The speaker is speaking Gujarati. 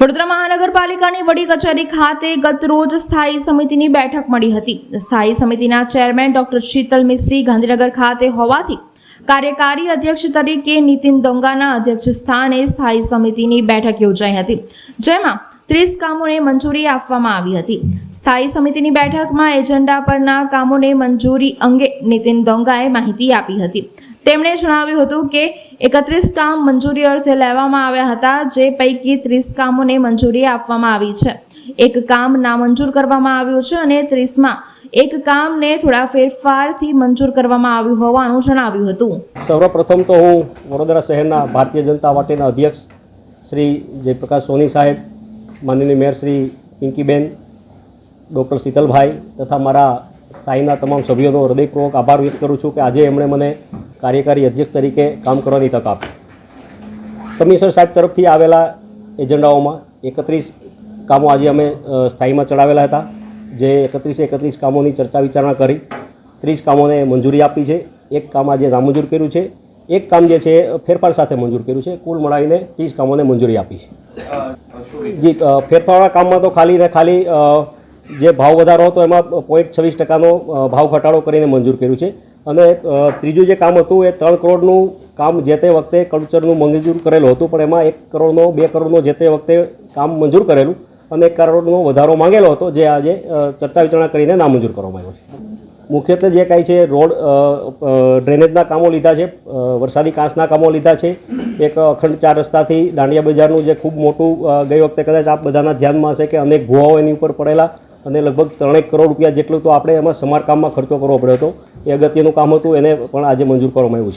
વડોદરા મહાનગરપાલિકાની વડી કચેરી ખાતે ગત રોજ સ્થાયી સમિતિની બેઠક મળી હતી. સ્થાયી સમિતિના ચેરમેન ડોક્ટર શીતલ મિશ્રી ગાંધીનગર ખાતે હોવાથી કાર્યકારી અધ્યક્ષ તરીકે નીતિન દોંગાના અધ્યક્ષ સ્થાને સ્થાયી સમિતિની બેઠક યોજાઈ હતી. જેમાં ત્રીસ કામોને મંજૂરી આપવામાં આવી હતી. સ્થાયી સમિતિની બેઠકમાં એજન્ડા પરના કામોને મંજૂરી અંગે નીતિન દોંગાએ માહિતી આપી હતી. તેમણે જણાવ્યું હતું કે, એકત્રીસ કામ મંજૂરી અર્થે લેવામાં આવ્યા હતા, જે પૈકી ત્રીસ કામોને મંજૂરી આપવામાં આવી છે. એક કામ નામંજૂર કરવામાં આવ્યું છે અને ત્રીસમાં એક કામને થોડા ફેરફારથી મંજૂર કરવામાં આવ્યું હોવાનું જણાવ્યું હતું. સર્વપ્રથમ તો હું વડોદરા શહેરના ભારતીય જનતા પાર્ટીના અધ્યક્ષ શ્રી જયપ્રકાશ સોની સાહેબ માનનીય મેયર શ્રી પિંકીબેન, ડૉક્ટર શીતલભાઈ તથા મારા સ્થાયીના તમામ સભ્યોનો હૃદયપૂર્વક આભાર વ્યક્ત કરું છું કે આજે એમણે મને કાર્યકારી અધ્યક્ષ તરીકે કામ કરવાની તક આપી. કમિશનર સાહેબ તરફથી આવેલા એજન્ડાઓમાં એકત્રીસ કામો આજે અમે સ્થાયીમાં ચડાવેલા હતા, જે એકત્રીસે એકત્રીસ કામોની ચર્ચા વિચારણા કરી. ત્રીસ કામોને મંજૂરી આપી છે. એક કામ આજે નામંજૂર કર્યું છે. એક કામ જે છે, ફેરફાર સાથે મંજૂર કર્યું છે. કુલ મળાવીને ત્રીસ કામોને મંજૂરી આપી છે. જી ફેરફારના કામમાં તો ખાલી ને ખાલી જે ભાવ વધારો હતો એમાં પોઈન્ટ છવ્વીસ ટકાનો ભાવ ઘટાડો કરીને મંજૂર કર્યું છે. અને ત્રીજું જે કામ હતું એ ત્રણ કરોડનું કામ જે તે વખતે કલ્ચરનું મંજૂર કરેલું હતું, પણ એમાં એક કરોડનો, બે કરોડનો જે તે વખતે કામ મંજૂર કરેલું અને એક કરોડનો વધારો માંગેલો હતો, જે આજે ચર્ચા વિચારણા કરીને નામંજૂર કરવામાં આવ્યો છે. મુખ્યત્વે જે કાંઈ છે, રોડ ડ્રેનેજના કામો લીધા છે વરસાદી કાંસના કામો લીધા છે, એક અખંડ ચાર રસ્તાથી દાંડિયા બજારનું જે ખૂબ મોટું ગઈ વખતે કદાચ આપ બધાના ધ્યાનમાં હશે કે અનેક ભુવાઓ એની ઉપર પડેલા અને લગભગ ત્રણેક કરોડ રૂપિયા જેટલું તો આપણે એમાં સમારકામમાં ખર્ચો કરવો પડ્યો હતો. એ અગત્યનું કામ હતું, એને પણ આજે મંજૂર કરવામાં આવ્યું છે.